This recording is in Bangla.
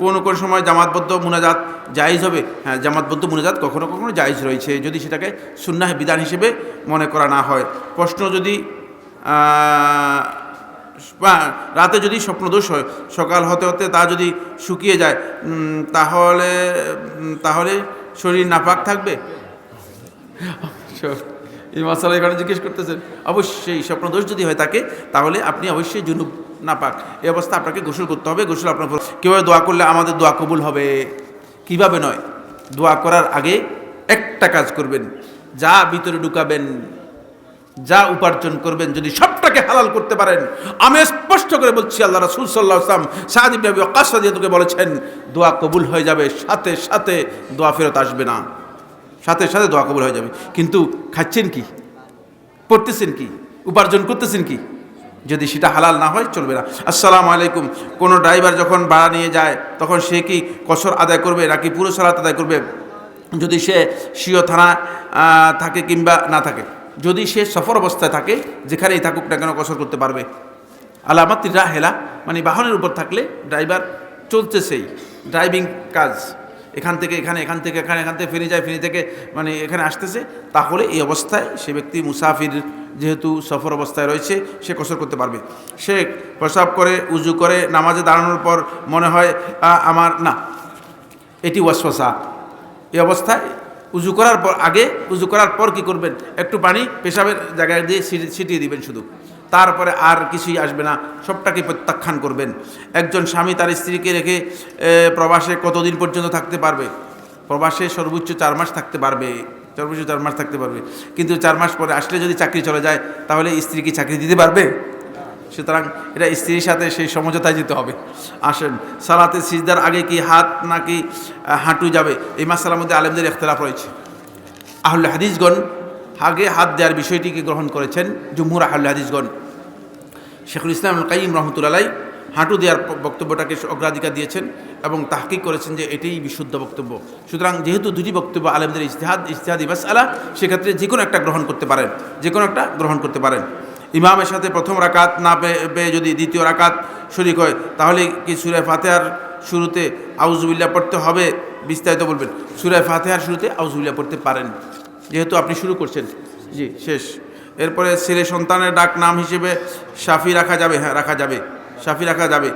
কোনো কোনো সময় জামাতবদ্ধ মুনাজাত জায়জ হবে। হ্যাঁ জামাতবদ্ধ মুনাজাত কখনো কখনো জায়েজ রয়েছে। যদি সেটাকে সুন্নাহ বিধান হিসেবে মনে করা না হয়। প্রশ্ন যদি রাতে যদি স্বপ্নদোষ হয়, সকাল হতে হতে তা যদি শুকিয়ে যায় তাহলে তাহলে শরীর নাপাক থাকবে? এই মশালা এখানে জিজ্ঞেস করতেছেন। অবশ্যই স্বপ্নদোষ যদি হয় থাকে তাহলে আপনি অবশ্যই জুনুব নাপাক এই অবস্থা আপনাকে গোসল করতে হবে, গোসল আপনার কীভাবে দোয়া করলে আমাদের দোয়া কবুল হবে। কীভাবে নয়? দোয়া করার আগে একটা কাজ করবেন। যা ভিতরে ঢুকাবেন, যা উপার্জন করবেন, যদি সবটাকে হালাল করতে পারেন। আমি স্পষ্ট করে বলছি, আল্লাহ রাসূল সাল্লাল্লাহু আলাইহি ওয়াসাল্লাম সাহাদী ইবনে আবি ওয়াক্কাস রাদিয়াল্লাহু আনহু বলেছেন, দোয়া কবুল হয়ে যাবে, সাথে সাথে দোয়া ফেরত আসবে না। সাথে সাথে দোয়া কবুল হয়ে যাবে। কিন্তু খাচ্ছেন কি? পড়তেছেন কি? উপার্জন করতেছেন কি? যদি সেটা হালাল না হয়, চলবে না। আসসালামু আলাইকুম। কোনো ড্রাইভার যখন ভাড়া নিয়ে যায়, তখন সে কি কসর আদায় করবে, নাকি পুরো সালাত আদায় করবে? যদি সে সিও থানা থাকে কিংবা না থাকে। যদি সে সফর অবস্থায় থাকে, যেখানেই থাকুক না কেন কসর করতে পারবে। আলামাতি রাহেলা মানে বাহনের উপর থাকলে ড্রাইভার চলতেছেই। ড্রাইভিং কাজ। এখান থেকে, এখানে, এখান থেকে, এখানে, এখান থেকে ফেরি যায় ফেরি থেকে মানে এখানে আসতেছে। তাহলে এই অবস্থায় সে ব্যক্তি মুসাফির যেহেতু সফর অবস্থায় রয়েছে, সে কসর করতে পারবে। সে প্রসাব করে, উজু করে, নামাজে দাঁড়ানোর পর মনে হয় আমার, না, এটি ওয়াসওয়াসা। এই অবস্থায় উজু করার পর, আগে উজু করার পর কি করবেন? একটু পানি পেশাবের জায়গায় দিয়ে ছিটিয়ে দিবেন শুধু। তারপরে আর কিছুই আসবে না। সবটাকে প্রত্যাখ্যান করবেন। একজন স্বামী তার স্ত্রীকে রেখে প্রবাসে কতদিন পর্যন্ত থাকতে পারবে? প্রবাসে সর্বোচ্চ চার মাস থাকতে পারবে। সর্বোচ্চ চার মাস থাকতে পারবে। কিন্তু চার মাস পরে আসলে যদি চাকরি চলে যায়, তাহলে স্ত্রী কি চাকরি দিতে পারবে? সুতরাং এটা স্ত্রীর সাথে সেই সমঝোতায় যেতে হবে। আসেন, সালাতে সিজদার আগে কি হাত নাকি হাঁটু যাবে? এই মাসালার মধ্যে আলেমদের ইখতলাফ রয়েছে। আহুল হাদিসগণ আগে হাত দেওয়ার বিষয়টিকে গ্রহণ করেছেন জুমহুর আহুল হাদিসগণ। শেখুল ইসলাম কাইম রহমতুল্লাহ হাঁটু দেওয়ার বক্তব্যটাকে অগ্রাধিকার দিয়েছেন এবং তাহকিক করেছেন যে এটাই বিশুদ্ধ বক্তব্য। সুতরাং যেহেতু দুটি বক্তব্য আলেমদের ইজতেহাদ ইজতেহাদ ইবাস আলা সেক্ষেত্রে যে কোনো একটা গ্রহণ করতে পারেন যে কোনো একটা গ্রহণ করতে পারেন। ইমামের সাথে প্রথম রাকাত না পেয়ে যদি দ্বিতীয় রাকাত শরিক হয়, তাহলে কি সুরায় ফাতেহার শুরুতে আউজুবিল্লা পড়তে হবে? বিস্তারিত বলবেন। সুরায় ফাতেহার শুরুতে আউজুবিল্লা পড়তে পারেন। যেহেতু আপনি শুরু করছেন। জি, শেষ। এরপরে ছেলে সন্তানের ডাক নাম হিসেবে সাফি রাখা যাবে হ্যাঁ রাখা যাবে। সাফি রাখা যাবে।